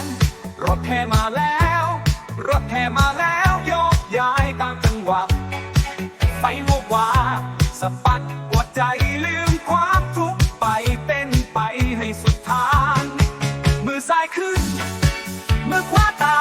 นรถแห่มาแล้ว รถแห่มาแล้วโยกย้ายตามจังหวะไฟวกวาสะบัดหัวใจลืมความทุกข์ไปเป็นไปให้สุดทางมือซ้ายขึ้นมือขวาตา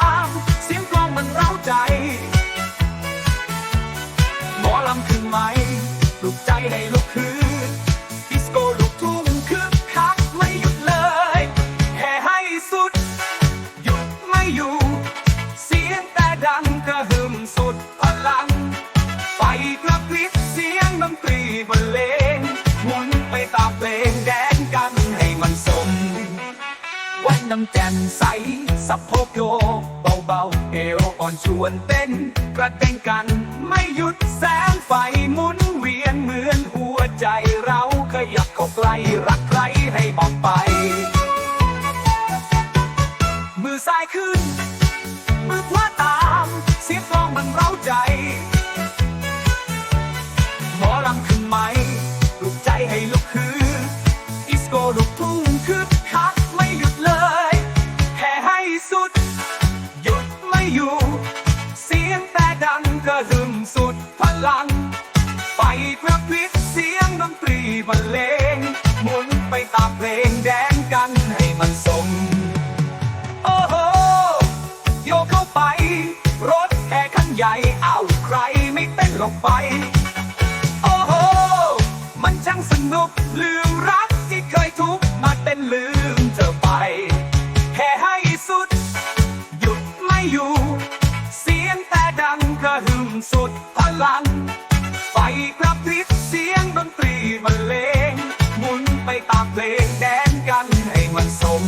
วันน้ำแจ่มใสสะโพกโยกเบาๆเอวอ่อนชวนเต้น กระเต้นกันไม่หยุดแสงไฟหมุนเวียนเหมือนหัวใจเราขยับเข้าใกล้รักใคร ระหึ่มสุดพลังไฟกระพริบเสียงดนตรีบรรเลง หมุนไปตามเพลงแดนกันให้มันสมโอ้โหโยกเข้าไป รถแห่คันใหญ่เอาใครไม่เต้นลงไป โอ้โหมันช่างสนุกลืมรักที่เคยทุกข์มาเต้นลืมเธอไปแค่ให้สุด หยุดไม่อยู่ กลับทิศเสียงดนตรีบรรเลงหมุนไปตามเพลงแดนกันให้มันสม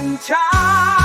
manchar.